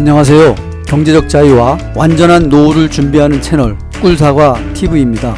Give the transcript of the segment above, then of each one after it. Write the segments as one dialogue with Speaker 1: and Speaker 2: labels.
Speaker 1: 안녕하세요. 경제적 자유와 완전한 노후를 준비하는 채널 꿀사과 TV입니다.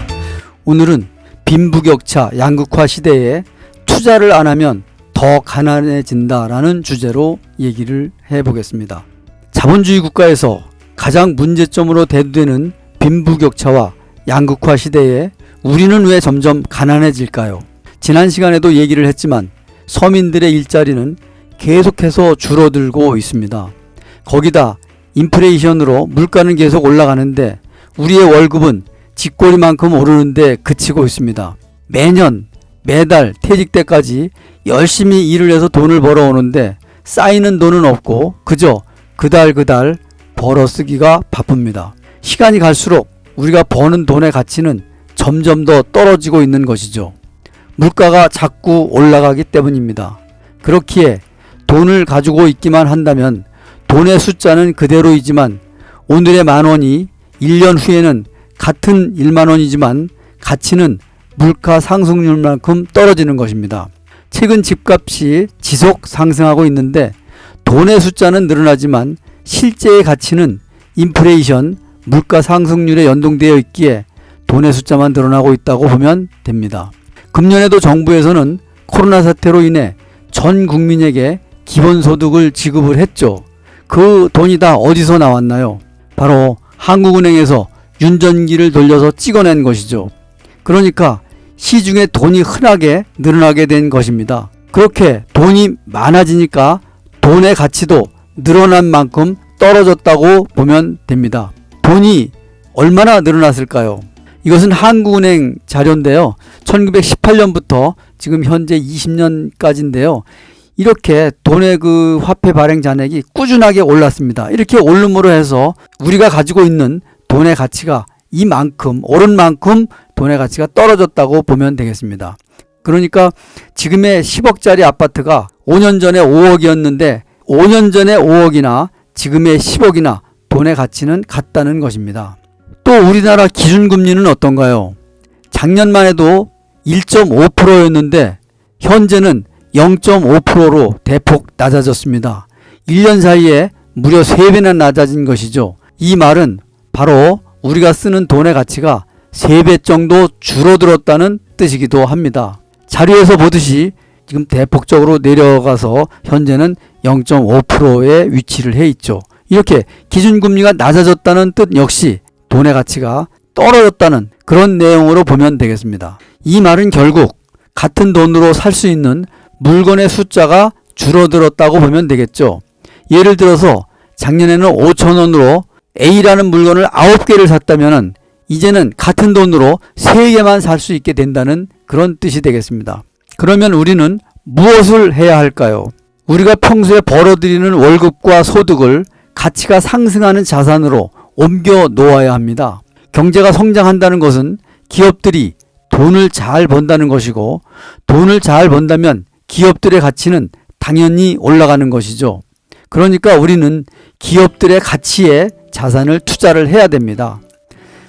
Speaker 1: 오늘은 빈부격차 양극화 시대에 투자를 안 하면 더 가난해진다라는 주제로 얘기를 해보겠습니다. 자본주의 국가에서 가장 문제점으로 대두되는 빈부격차와 양극화 시대에 우리는 왜 점점 가난해질까요? 지난 시간에도 얘기를 했지만 서민들의 일자리는 계속해서 줄어들고 있습니다. 거기다 인플레이션으로 물가는 계속 올라가는데 우리의 월급은 쥐꼬리만큼 오르는데 그치고 있습니다. 매년 매달 퇴직 때까지 열심히 일을 해서 돈을 벌어오는데 쌓이는 돈은 없고 그저 그달 그달 벌어 쓰기가 바쁩니다. 시간이 갈수록 우리가 버는 돈의 가치는 점점 더 떨어지고 있는 것이죠. 물가가 자꾸 올라가기 때문입니다. 그렇기에 돈을 가지고 있기만 한다면 돈의 숫자는 그대로이지만 오늘의 만 원이 1년 후에는 같은 1만 원이지만 가치는 물가 상승률만큼 떨어지는 것입니다. 최근 집값이 지속 상승하고 있는데 돈의 숫자는 늘어나지만 실제의 가치는 인플레이션, 물가 상승률에 연동되어 있기에 돈의 숫자만 늘어나고 있다고 보면 됩니다. 금년에도 정부에서는 코로나 사태로 인해 전 국민에게 기본소득을 지급을 했죠. 그 돈이 다 어디서 나왔나요? 바로 한국은행에서 윤전기를 돌려서 찍어낸 것이죠. 그러니까 시중에 돈이 흔하게 늘어나게 된 것입니다. 그렇게 돈이 많아지니까 돈의 가치도 늘어난 만큼 떨어졌다고 보면 됩니다. 돈이 얼마나 늘어났을까요? 이것은 한국은행 자료인데요. 1918년부터 지금 현재 20년까지인데요. 이렇게 돈의 그 화폐 발행 잔액이 꾸준하게 올랐습니다. 이렇게 오름으로 해서 우리가 가지고 있는 돈의 가치가 이만큼 오른 만큼 돈의 가치가 떨어졌다고 보면 되겠습니다. 그러니까 지금의 10억짜리 아파트가 5년 전에 5억이었는데 5년 전에 5억이나 지금의 10억이나 돈의 가치는 같다는 것입니다. 또 우리나라 기준금리는 어떤가요? 작년만 해도 1.5%였는데 현재는 0.5%로 대폭 낮아졌습니다. 1년 사이에 무려 3배나 낮아진 것이죠. 이 말은 바로 우리가 쓰는 돈의 가치가 3배 정도 줄어들었다는 뜻이기도 합니다. 자료에서 보듯이 지금 대폭적으로 내려가서 현재는 0.5%에 위치를 해 있죠. 이렇게 기준금리가 낮아졌다는 뜻 역시 돈의 가치가 떨어졌다는 그런 내용으로 보면 되겠습니다. 이 말은 결국 같은 돈으로 살 수 있는 물건의 숫자가 줄어들었다고 보면 되겠죠. 예를 들어서 작년에는 5천원으로 A라는 물건을 9개를 샀다면 이제는 같은 돈으로 3개만 살 수 있게 된다는 그런 뜻이 되겠습니다. 그러면 우리는 무엇을 해야 할까요? 우리가 평소에 벌어들이는 월급과 소득을 가치가 상승하는 자산으로 옮겨 놓아야 합니다. 경제가 성장한다는 것은 기업들이 돈을 잘 번다는 것이고 돈을 잘 번다면 기업들의 가치는 당연히 올라가는 것이죠. 그러니까 우리는 기업들의 가치에 자산을 투자를 해야 됩니다.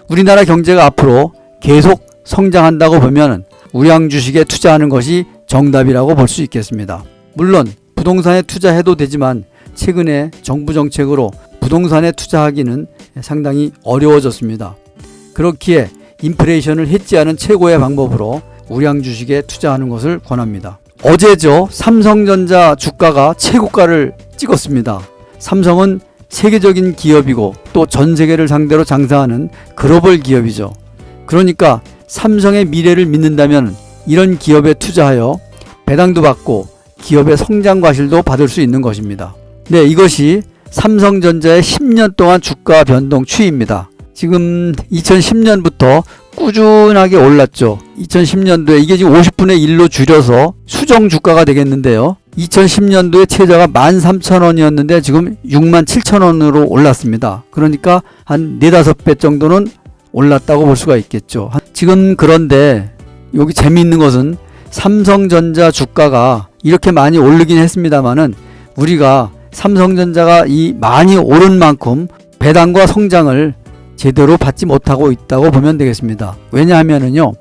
Speaker 1: 우리나라 경제가 앞으로 계속 성장한다고 보면 우량 주식에 투자하는 것이 정답이라고 볼 수 있겠습니다. 물론 부동산에 투자해도 되지만 최근에 정부 정책으로 부동산에 투자하기는 상당히 어려워졌습니다. 그렇기에 인플레이션을 해지하는 최고의 방법으로 우량 주식에 투자하는 것을 권합니다. 어제죠. 삼성전자 주가가 최고가를 찍었습니다. 삼성은 세계적인 기업이고 또 전 세계를 상대로 장사하는 글로벌 기업이죠. 그러니까 삼성의 미래를 믿는다면 이런 기업에 투자하여 배당도 받고 기업의 성장 과실도 받을 수 있는 것입니다. 네, 이것이 삼성전자의 10년 동안 주가 변동 추이입니다. 지금 2010년부터 꾸준하게 올랐죠. 2010년도에 이게 지금 50분의 1로 줄여서 수정 주가가 되겠는데요. 2010년도에 최저가 13,000원이었는데 지금 67,000원으로 올랐습니다. 그러니까 한 4, 5배 정도는 올랐다고 볼 수가 있겠죠. 지금 그런데 여기 재미있는 것은 삼성전자 주가가 이렇게 많이 오르긴 했습니다만은 우리가 삼성전자가 이 많이 오른 만큼 배당과 성장을 제대로 받지 못하고 있다고 보면 되겠습니다. 왜냐하면은요.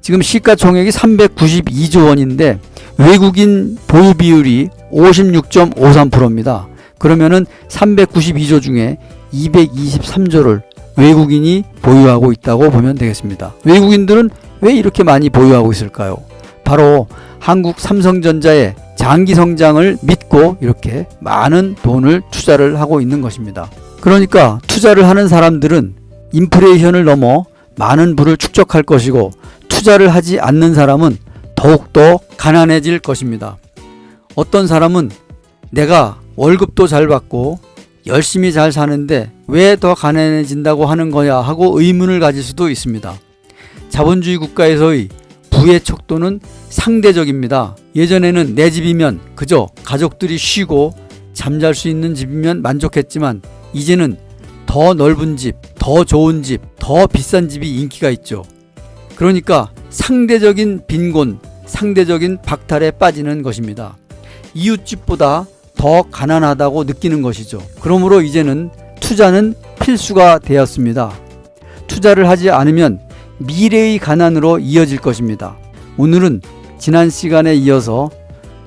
Speaker 1: 지금 시가총액이 392조 원인데 외국인 보유 비율이 56.53%입니다. 그러면은 392조 중에 223조를 외국인이 보유하고 있다고 보면 되겠습니다. 외국인들은 왜 이렇게 많이 보유하고 있을까요? 바로 한국 삼성전자의 장기 성장을 믿고 이렇게 많은 돈을 투자를 하고 있는 것입니다. 그러니까 투자를 하는 사람들은 인플레이션을 넘어 많은 부를 축적할 것이고 투자를 하지 않는 사람은 더욱더 가난해질 것입니다. 어떤 사람은 내가 월급도 잘 받고 열심히 잘 사는데 왜 더 가난해진다고 하는 거야 하고 의문을 가질 수도 있습니다. 자본주의 국가에서의 부의 척도는 상대적입니다. 예전에는 내 집이면 그저 가족들이 쉬고 잠잘 수 있는 집이면 만족했지만 이제는 더 넓은 집, 더 좋은 집, 더 비싼 집이 인기가 있죠. 그러니까 상대적인 빈곤, 상대적인 박탈에 빠지는 것입니다. 이웃집보다 더 가난하다고 느끼는 것이죠. 그러므로 이제는 투자는 필수가 되었습니다. 투자를 하지 않으면 미래의 가난으로 이어질 것입니다. 오늘은 지난 시간에 이어서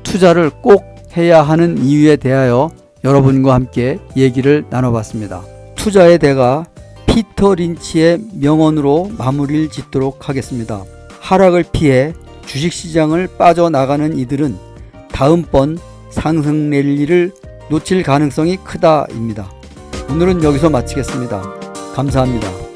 Speaker 1: 투자를 꼭 해야 하는 이유에 대하여 여러분과 함께 얘기를 나눠봤습니다. 투자의 대가 피터 린치의 명언으로 마무리를 짓도록 하겠습니다. 하락을 피해 주식시장을 빠져나가는 이들은 다음번 상승 랠리를 놓칠 가능성이 크다입니다. 오늘은 여기서 마치겠습니다. 감사합니다.